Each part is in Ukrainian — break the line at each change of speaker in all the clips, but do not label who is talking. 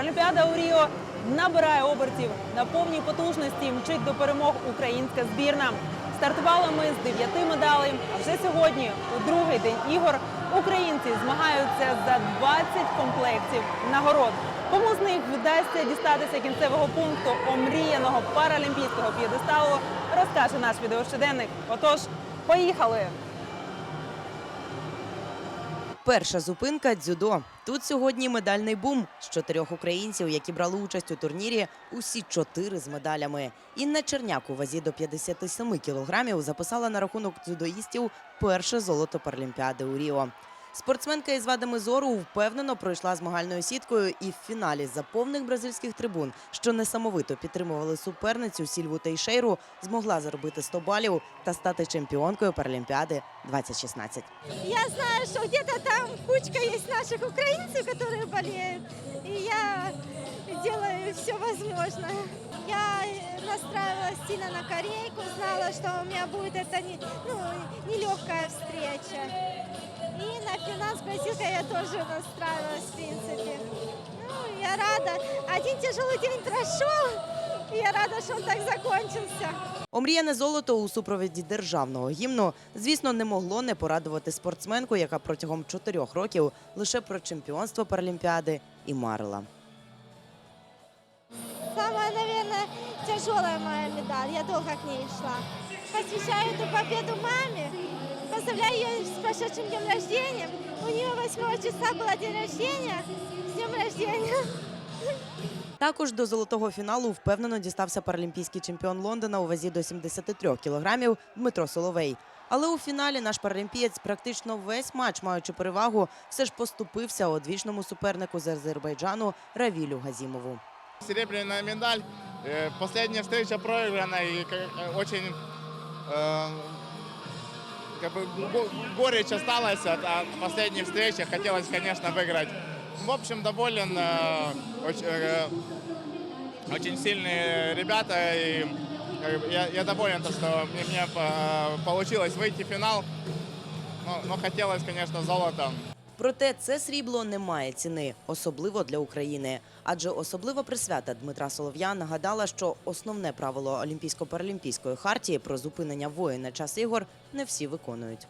Паралімпіада у Ріо набирає обертів на повній потужності. Мчить до перемог українська збірна. Стартували ми з дев'яти медалей. А вже сьогодні, у другий день ігор, українці змагаються за 20 комплектів нагород. Кому з них вдасться дістатися кінцевого пункту омріяного паралімпійського п'єдесталу, розкаже наш відеощоденник. Отож, поїхали!
Перша зупинка дзюдо. Тут сьогодні медальний бум з чотирьох українців, які брали участь у турнірі. Усі чотири з медалями. Інна Черняк у вазі до 57 кілограмів записала на рахунок дзюдоїстів перше золото Паралімпіади у Ріо. Спортсменка із вадами зору впевнено пройшла змагальною сіткою і в фіналі за повних бразильських трибун, що несамовито підтримували суперницю Сільву Тейшейру, змогла заробити 100 балів та стати чемпіонкою Паралімпіади 2016.
Я знаю, что где-то там кучка есть наших украинцев, которые болеют. И я делаю все возможное. Я настраивалась сильно на корейку, знала, что у меня будет это не, ну, нелегкая встреча. На финал с бразилкой я тоже настраивалась, в принципе. Ну, я рада. Один тяжелый день прошел, и я рада, что он так закончился.
Омріяне золото у супроводі державного гімну, звісно, не могло не порадувати спортсменку, яка протягом чотирьох років лише про чемпіонство Паралімпіади і марила.
Самая, наверное, тяжелая моя медаль. Я долго к ней шла. Посвящаю эту победу маме Поздравляю ее с прошедшим днем рождения. У нее 8 числа было день рождения. С днем рождения.
Також до золотого фіналу впевнено дістався паралімпійський чемпіон Лондона у вазі до 73 кілограмів Дмитро Соловей. Але у фіналі наш паралімпієць практично весь матч, маючи перевагу, все ж поступився одвічному супернику з Азербайджану Равілю Газімову.
Серебряная медаль. Э, Последняя встреча проиграна и как- э, очень э, как бы го- горечь осталась от, от последней встречи. Хотелось, конечно, выиграть. В общем, доволен. э, Очень, э, очень сильные ребята. И э, я, я доволен, то, что мне, мне, получилось выйти в финал. Но, но хотелось, конечно, золото.
Проте це срібло не має ціни, особливо для України. Адже особлива присвята Дмитра Солов'я нагадала, що основне правило Олімпійсько-паралімпійської хартії про зупинення воїн на час ігор не всі виконують.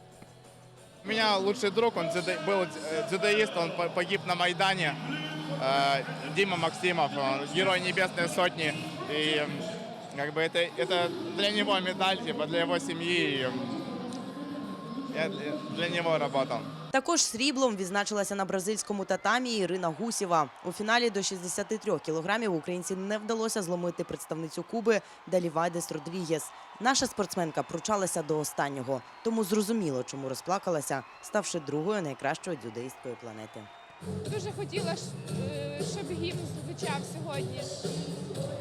У меня лучший друг, он дзюдо- был э, дзюдоист, он по- погиб на Майдане. Э, Дима Максимов, он герой Небесной Сотни. И м, как бы это, это для него медаль, типа для его семьи. И, м, Я для- для него работал.
Також сріблом відзначилася на бразильському татамі Ірина Гусєва. У фіналі до 63 кілограмів українці не вдалося зломити представницю Куби Далівайдес Родрігєс. Наша спортсменка пручалася до останнього, тому зрозуміло, чому розплакалася, ставши другою найкращою дзюдоїсткою планети.
Дуже хотіла, е, щоб гімн звучав сьогодні.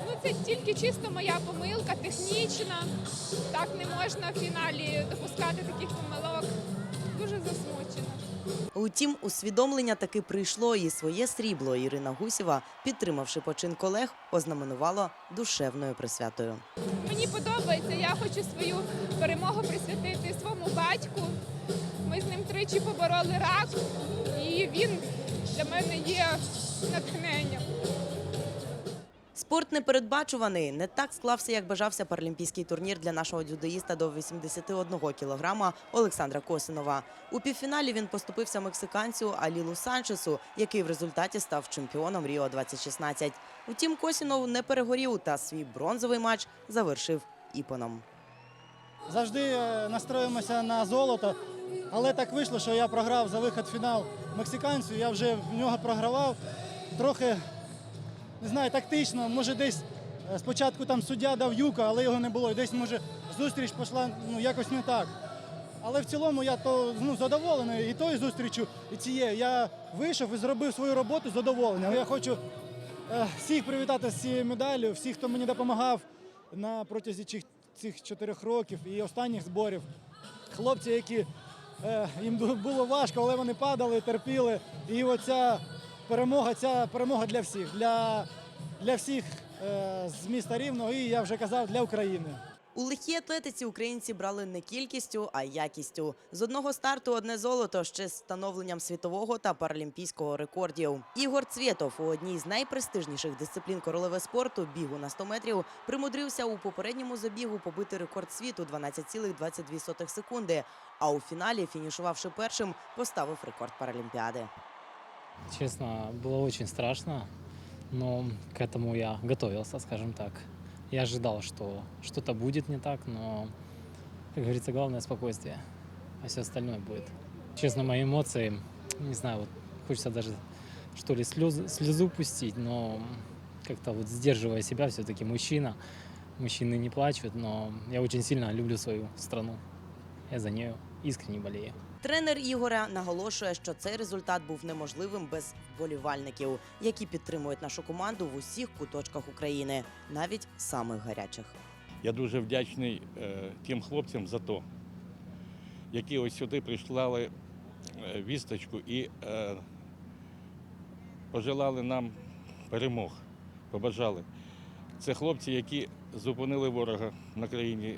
Ну, це тільки чисто моя помилка, технічна. Так не можна в фіналі допускати таких помилок. Дуже засмучена.
Утім, усвідомлення таки прийшло і своє срібло Ірина Гусєва, підтримавши почин колег, ознаменувало душевною присвятою.
Мені подобається, я хочу свою перемогу присвятити своєму батьку. Ми з ним тричі побороли рак, і він для мене є натхненням.
Спорт непередбачуваний. Не так склався, як бажався паралімпійський турнір для нашого дзюдоїста до 81 кілограма Олександра Косинова. У півфіналі він поступився мексиканцю Алілу Санчесу, який в результаті став чемпіоном Ріо 2016. Утім, Косінов не перегорів та свій бронзовий матч завершив іпоном.
Завжди е, настроїмося на золото, але так вийшло, що я програв за вихід в фінал мексиканцю. Я вже в нього програвав трохи, не знаю, тактично. Може, десь е, спочатку там суддя дав юка, але його не було. І Десь може зустріч пішла ну, якось не так. Але в цілому я то ну, задоволений і тою зустрічю, і цією. Я вийшов і зробив свою роботу з. Я хочу е, всіх привітати з цією медаллю, всіх, хто мені допомагав на протязі цих, цих чотирьох років і останніх зборів. Хлопці, які е, їм було важко, але вони падали, терпіли. І оця перемога, ця перемога для всіх, для, для всіх е, з міста Рівного, і я вже казав, для України.
У легкій атлетиці українці брали не кількістю, а якістю. З одного старту одне золото ще з встановленням світового та паралімпійського рекордів. Ігор Цвєтов у одній з найпрестижніших дисциплін королеви спорту бігу на 100 метрів примудрився у попередньому забігу побити рекорд світу 12,22 секунди. А у фіналі, фінішувавши першим, поставив рекорд паралімпіади.
Честно, было очень страшно, но к этому я готовился, скажем так. Я ожидал, что что-то будет не так, но, как говорится, главное спокойствие, а все остальное будет. Честно, мои эмоции, не знаю, вот хочется даже что ли слезы, слезу пустить, но как-то вот сдерживая себя, все-таки мужчина, мужчины не плачут, но я очень сильно люблю свою страну. Я за нее искренне болею.
Тренер Ігоря наголошує, що цей результат був неможливим без вболівальників, які підтримують нашу команду в усіх куточках України, навіть самих гарячих.
Я дуже вдячний е, тим хлопцям за то, які ось сюди прислали е, вісточку і е, пожелали нам перемог, побажали. Це хлопці, які зупинили ворога на країні.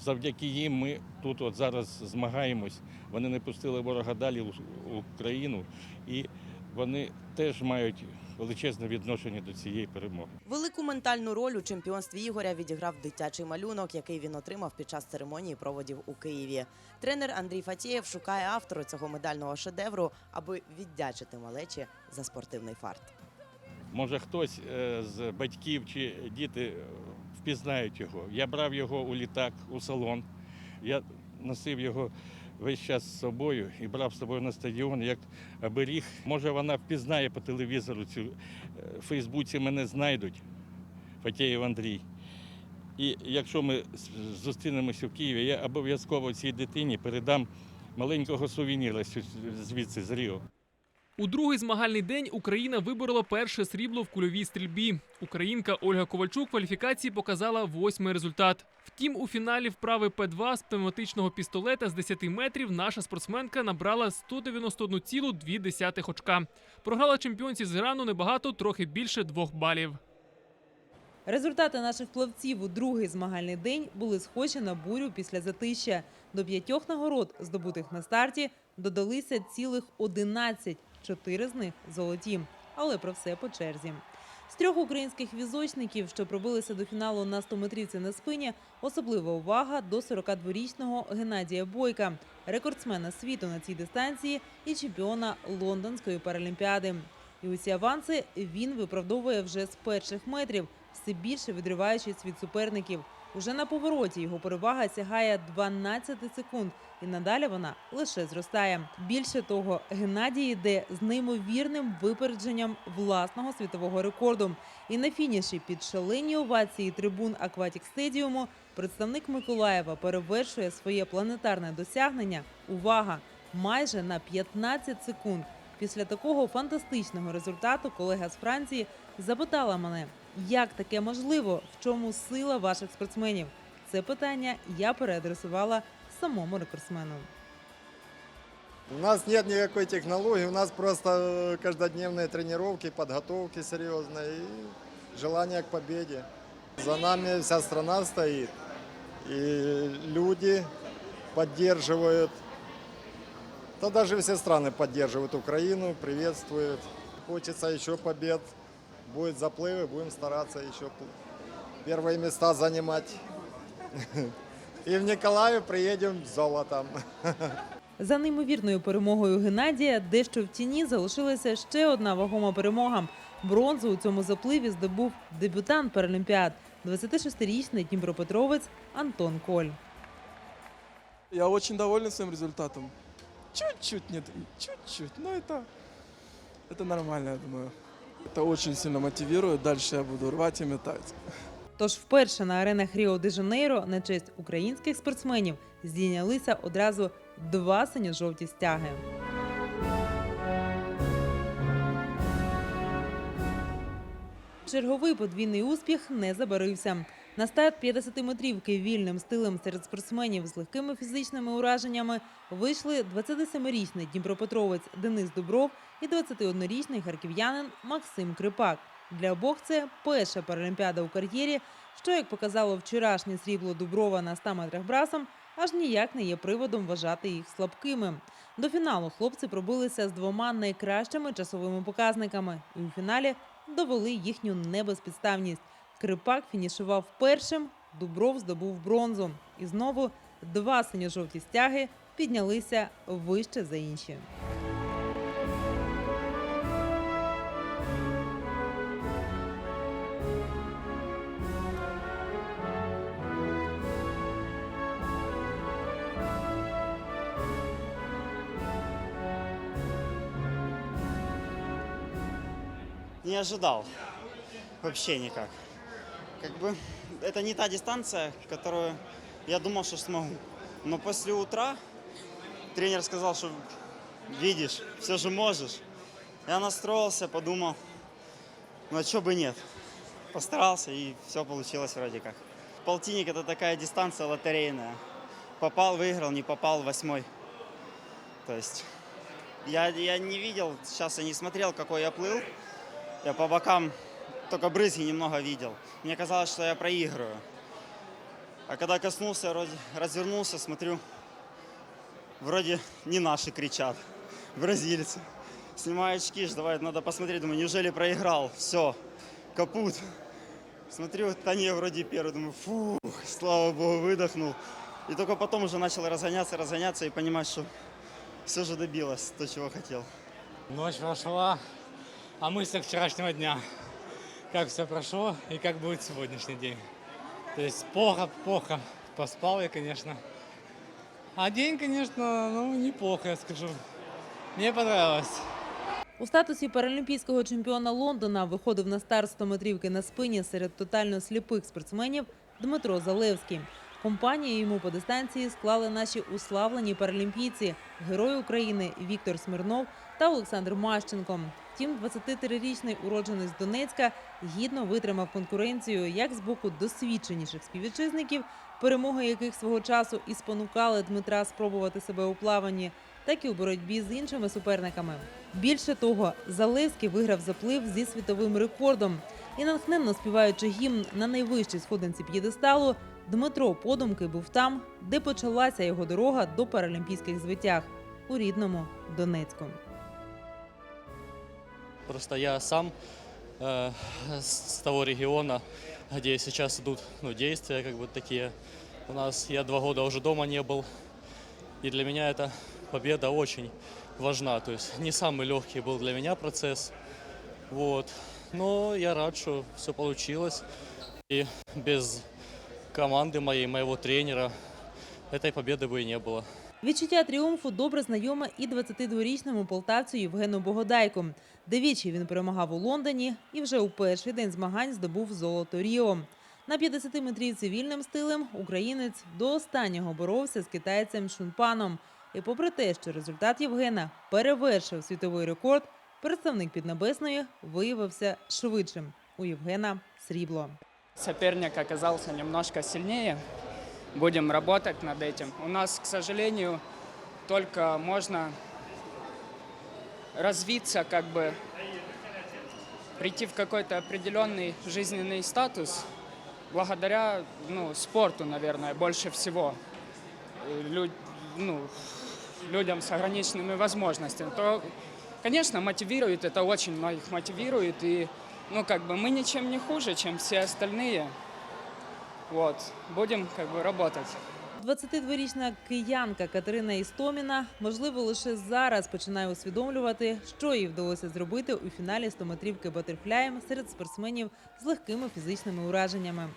Завдяки їм ми тут от зараз змагаємось. Вони не пустили ворога далі у у країну, і вони теж мають величезне відношення до цієї перемоги.
Велику ментальну роль у чемпіонстві Ігоря відіграв дитячий малюнок, який він отримав під час церемонії проводів у Києві. Тренер Андрій Фатєєв шукає автора цього медального шедевру, аби віддячити малечі за спортивний фарт.
Може, хтось е, з батьків чи діти впізнають його. Я брав його у літак, у салон. Я носив його весь час з собою і брав з собою на стадіон як оберіг. Може, вона впізнає по телевізору цю е, в Фейсбуці мене знайдуть. Фатєєв Андрій. І якщо ми зустрінемося в Києві, я обов'язково цій дитині передам маленького сувеніра звідси з Ріо.
У другий змагальний день Україна виборола перше срібло в кульовій стрільбі. Українка Ольга Ковальчук кваліфікації показала восьмий результат. Втім, у фіналі вправи П2 з пневматичного пістолета з 10 метрів наша спортсменка набрала 191,2 очка. Програла чемпіонці з Ірану небагато, трохи більше двох балів.
Результати наших плавців у другий змагальний день були схожі на бурю після затища. До п'ятьох нагород, здобутих на старті, додалися цілих 11, чотири з них золоті. Але про все по черзі. З трьох українських візочників, що пробилися до фіналу на 100-метрівці на спині, особлива увага до 42-річного Геннадія Бойка, рекордсмена світу на цій дистанції і чемпіона Лондонської паралімпіади. І усі аванси він виправдовує вже з перших метрів, все більше відриваючись від суперників. Уже на повороті його перевага сягає 12 секунд, і надалі вона лише зростає. Більше того, Геннадій йде з неймовірним випередженням власного світового рекорду. І на фініші під шалені овації трибун Акватік Стедіуму представник Миколаєва перевершує своє планетарне досягнення. Увага! Майже на 15 секунд. Після такого фантастичного результату колега з Франції запитала мене, як таке можливо, в чому сила ваших спортсменів. Це питання я переадресувала самому рекордсмену.
У нас нет никакой технологии, у нас просто э, каждодневные тренировки, подготовки серьезные и желание к победе. За нами вся страна стоит, и люди поддерживают, да даже все страны поддерживают Украину, приветствуют. Хочется еще побед, будет заплывы, будем стараться еще п- первые места занимать. И в Николаев приедем с золотом.
За неймовірною перемогою Геннадія дещо в тіні залишилася ще одна вагома перемога. Бронзу у цьому запливі здобув дебютант Паралімпіад, 26-річний Дніпропетровець Антон Коль.
Я очень доволен своим результатом. Чуть-чуть нет, чуть-чуть, но это, это нормально, я думаю. Это очень сильно мотивує, далі я буду рвати і метати.
Тож вперше на аренах Ріо-де-Жанейро на честь українських спортсменів здійнялися одразу два синьо-жовті стяги. Черговий подвійний успіх не забарився. На старт 50-метрівки вільним стилем серед спортсменів з легкими фізичними ураженнями вийшли 27-річний дніпропетровець Денис Дубров і 21-річний харків'янин Максим Крипак. Для обох це перша паралімпіада у кар'єрі, що, як показало вчорашнє срібло Дуброва на 100 метрах брасом, аж ніяк не є приводом вважати їх слабкими. До фіналу хлопці пробилися з двома найкращими часовими показниками і у фіналі довели їхню небезпідставність. Крипак фінішував першим, Дубров здобув бронзу. І знову два синьо-жовті стяги піднялися вище за інші.
Не ожидал. Вообще никак. Как бы это не та дистанция, которую я думал, что смогу. Но после утра тренер сказал, что видишь, все же можешь. Я настроился, подумал, ну а что бы нет. Постарался и все получилось вроде как. Полтинник это такая дистанция лотерейная. Попал, выиграл, не попал, восьмой. То есть я, я не видел, сейчас я не смотрел, какой я плыл. Я по бокам только брызги немного видел. Мне казалось, что я проигрываю. А когда коснулся, вроде развернулся, смотрю, вроде не наши кричат, бразильцы. Снимаю очки, ж, давай, надо посмотреть, думаю, неужели проиграл? Все, капут. Смотрю, Таня вроде первый, думаю, фу, слава богу, выдохнул. И только потом уже начал разгоняться, разгоняться и понимать, что все же добилось то, чего хотел.
Ночь прошла о мыслях вчерашнего дня. Как все прошло и как будет сегодняшний день. То есть плохо, плохо. Поспал я, конечно. А день, конечно, ну, неплохо, я скажу. Мне понравилось.
У статусі паралімпійського чемпіона Лондона виходив на старт 100 метрівки на спині серед тотально сліпих спортсменів Дмитро Залевський. Компанію йому по дистанції склали наші уславлені паралімпійці, герої України Віктор Смирнов та Олександр Мащенко. Втім, 23-річний уродженець Донецька гідно витримав конкуренцію як з боку досвідченіших співвітчизників, перемоги яких свого часу і спонукали Дмитра спробувати себе у плаванні, так і у боротьбі з іншими суперниками. Більше того, Залевський виграв заплив зі світовим рекордом. І натхненно співаючи гімн на найвищій сходинці п'єдесталу, Дмитро подумки був там, де почалася його дорога до паралімпійських звитяг у рідному Донецьку.
Просто я сам э, с того региона, где сейчас идут ну, действия, как бы такие. У нас я два года уже дома не был, и для меня эта победа очень важна. То есть не самый легкий был для меня процесс, вот. Но я рад, что все получилось. И без команды моей, моего тренера, этой победы бы и не было.
Відчуття тріумфу добре знайоме і 22-річному полтавцю Євгену Богодайку. Девічі він перемагав у Лондоні і вже у перший день змагань здобув золото Ріо. На 50 метрівці вільним стилем українець до останнього боровся з китайцем Шунпаном. І попри те, що результат Євгена перевершив світовий рекорд, представник Піднебесної виявився швидшим. У Євгена срібло.
Соперник оказался немножко сильнее. Будем работать над этим. У нас, к сожалению, только можно развиться, как бы прийти в какой-то определенный жизненный статус благодаря ну, спорту, наверное, больше всего. Э, лю- ну, людям с ограниченными возможностями. То, конечно, мотивирует, это очень многих мотивирует. И, ну, как бы мы ничем не хуже, чем все остальные. Вот, будем как бы работать.
22-річна киянка Катерина Істоміна, можливо, лише зараз починає усвідомлювати, що їй вдалося зробити у фіналі 100-метрівки батерфляєм серед спортсменів з легкими фізичними ураженнями.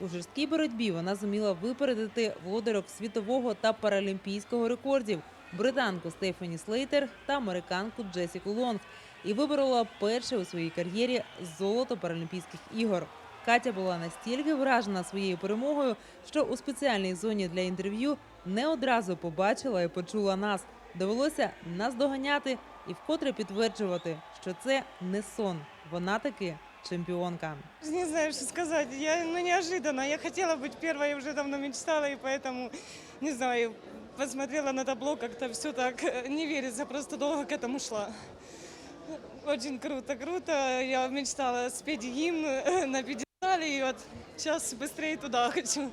У жорсткій боротьбі вона зуміла випередити володарок світового та паралімпійського рекордів британку Стефані Слейтер та американку Джесіку Лонг і виборола перше у своїй кар'єрі золото Паралімпійських ігор. Катя була настільки вражена своєю перемогою, що у спеціальній зоні для інтерв'ю не одразу побачила і почула нас. Довелося нас доганяти і вкотре підтверджувати, що це не сон. Вона таки чемпіонка.
Не знаю, що сказати. Я, ну, неожиданно. Я хотіла бути першою, я уже давно мечтала, і поэтому, не знаю, посмотрела на табло, как-то все так э, не верится, просто довго к этому шла. Очень круто, круто. Я мечтала спеть гимн э, на 50
далі. І от час швидше туди хочу.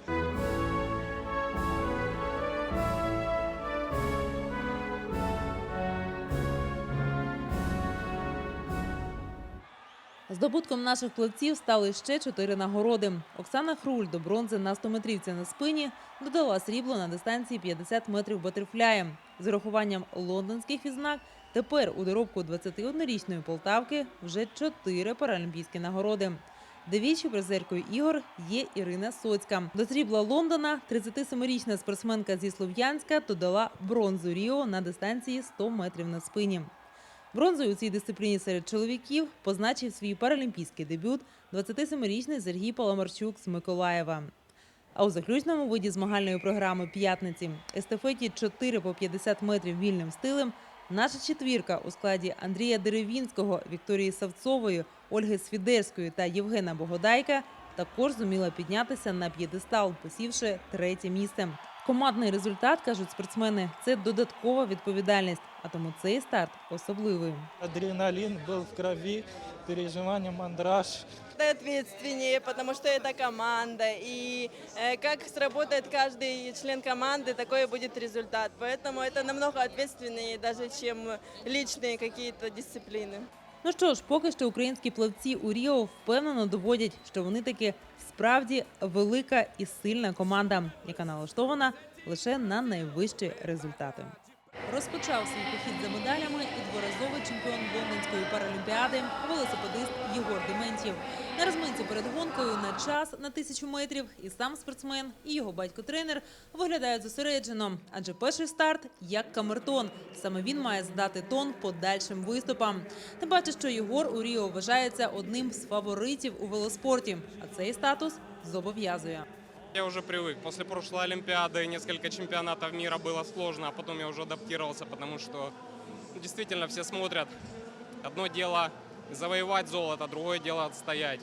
Здобутком наших плавців стали ще чотири нагороди. Оксана Хруль до бронзи на 100-метрівці на спині додала срібло на дистанції 50 метрів батерфляєм. З урахуванням лондонських відзнак тепер у доробку 21-річної Полтавки вже чотири паралімпійські нагороди. Двічі призеркою ігор є Ірина Соцька. До срібла Лондона 37-річна спортсменка зі Слов'янська додала бронзу Ріо на дистанції 100 метрів на спині. Бронзою у цій дисципліні серед чоловіків позначив свій паралімпійський дебют 27-річний Сергій Паламарчук з Миколаєва. А у заключному виді змагальної програми п'ятниці естафеті 4 по 50 метрів вільним стилем наша четвірка у складі Андрія Деревінського, Вікторії Савцової, Ольги Свідерської та Євгена Богодайка також зуміла піднятися на п'єдестал, посівши третє місце. Командний результат, кажуть спортсмени, це додаткова відповідальність, а тому цей старт особливий.
Адреналін був в крові, переживання, мандраж.
Это ответственнее, потому что это команда, и э, как сработает каждый член команды, такой и будет результат. Поэтому это намного ответственнее даже, чем личные какие-то дисциплины.
Ну що ж, поки що українські плавці у Ріо впевнено доводять, що вони таки справді велика і сильна команда, яка налаштована лише на найвищі результати. Розпочав свій похід за медалями і дворазовий чемпіон Лондонської паралімпіади велосипедист Єгор Дементьєв. На розминці перед гонкою на час на тисячу метрів і сам спортсмен, і його батько-тренер виглядають зосереджено, адже перший старт як камертон. Саме він має здати тон подальшим виступам. Тим паче, що Єгор у Ріо вважається одним з фаворитів у велоспорті, а цей статус зобов'язує.
Я уже привык. После прошлой Олимпиады несколько чемпионатов мира было сложно, а потом я уже адаптировался, потому что ну, действительно все смотрят. Одно дело завоевать золото, другое дело отстоять.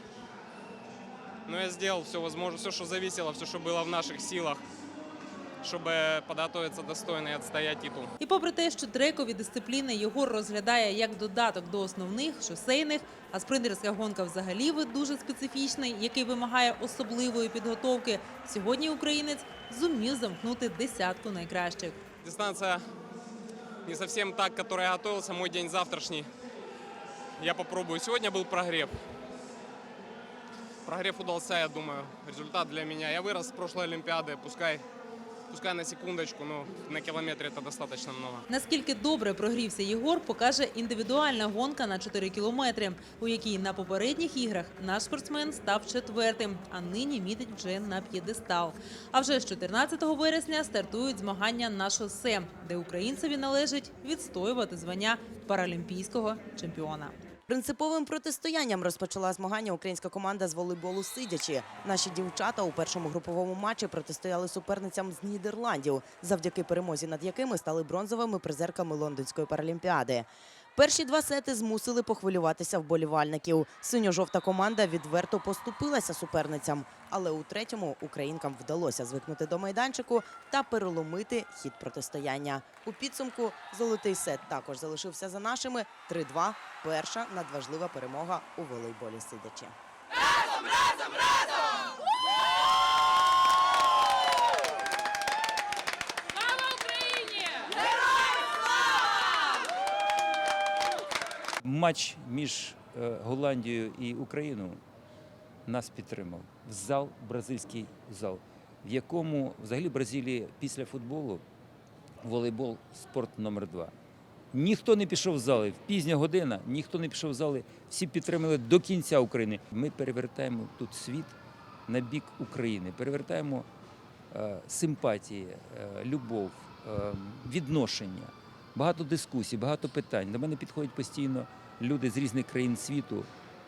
Но я сделал все возможное, все, что зависело, все, что было в наших силах, чтобы подготовиться достойно и отстоять титул.
І попри те, що трекові дисципліни Єгор розглядає як додаток до основних шосейних, а спринтерська гонка взагалі вид дуже специфічний, який вимагає особливої підготовки. Сьогодні українець зумів замкнути десятку найкращих.
Дистанция не совсем так, к которой я готовился. Мой день завтрашний. Я попробую. Сегодня был прогрев. Прогрев удался, я думаю. Результат для меня. Я вырос с прошлой Олимпиады. Пускай, пускай на секундочку, но на километре это достаточно много.
Наскільки добре прогрівся Єгор, покаже індивідуальна гонка на 4 кілометри, у якій на попередніх іграх наш спортсмен став четвертим, а нині мітить вже на п'єдестал. А вже з 14 вересня стартують змагання на шосе, де українцеві належить відстоювати звання паралімпійського чемпіона.
Принциповим протистоянням розпочала змагання українська команда з волейболу сидячи. Наші дівчата у першому груповому матчі протистояли суперницям з Нідерландів, завдяки перемозі над якими стали бронзовими призерками Лондонської паралімпіади. Перші два сети змусили похвилюватися вболівальників. Синьо-жовта команда відверто поступилася суперницям, але у третьому українкам вдалося звикнути до майданчику та переломити хід протистояння. У підсумку золотий сет також залишився за нашими 3-2. Перша надважлива перемога у волейболі сидячи.
Слава
Матч між е, Голландією і Україною нас підтримав. Зал, бразильський зал, в якому взагалі Бразилії після футболу волейбол спорт номер два. Ніхто не пішов в зали. В пізня година ніхто не пішов в зали. Всі підтримали до кінця України. Ми перевертаємо тут світ на бік України, перевертаємо е, симпатії, е, любов, е, відношення. Багато дискусій, багато питань. До мене підходять постійно люди з різних країн світу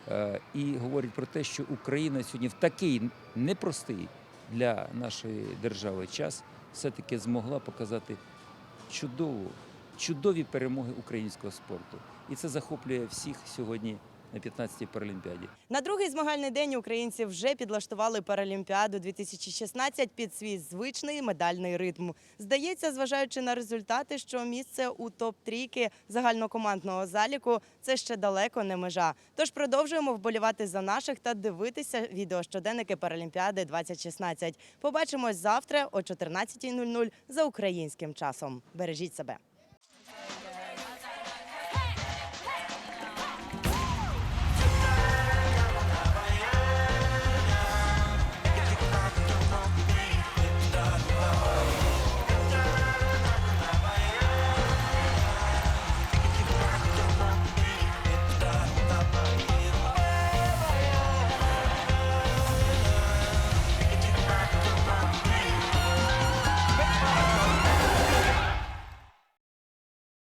е, і говорять про те, що Україна сьогодні в такий непростий для нашої держави час все-таки змогла показати чудову, чудові перемоги українського спорту. І це захоплює всіх сьогодні на 15-й Паралімпіаді.
На другий змагальний день українці вже підлаштували Паралімпіаду 2016 під свій звичний медальний ритм. Здається, зважаючи на результати, що місце у топ-трійки загальнокомандного заліку це ще далеко не межа. Тож продовжуємо вболівати за наших та дивитися відео щоденники Паралімпіади 2016. Побачимось завтра о 14.00 за українським часом. Бережіть себе.